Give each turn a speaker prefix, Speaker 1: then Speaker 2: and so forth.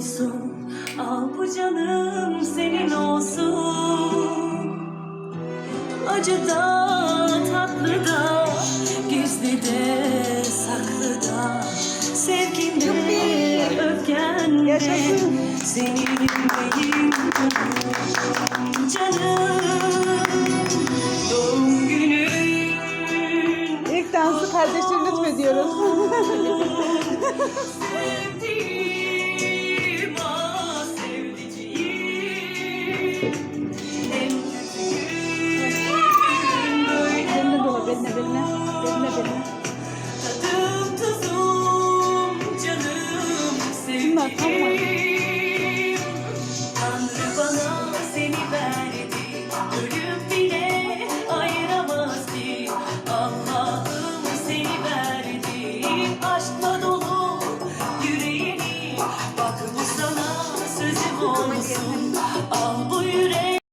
Speaker 1: olsun. Al bu canım senin olsun. Acıda tatlıda Gizli de saklı da. Sevgimde öfkende
Speaker 2: Yaşasın.
Speaker 1: Senin benim canım Canım Doğum günün
Speaker 2: İlk dansı kardeşlerine lütfediyoruz. Beline dola, beline, beline. Beline, beline.
Speaker 1: Tadım tuzum canım
Speaker 2: Bunlar tam var.
Speaker 1: sevdiceğim. Tanrı bana seni verdi Ölüp bile ayıramaz ki Allah'ım seni verdi Aşkla dolu yüreğini Bak bu sana sözüm olsun Al bu yürek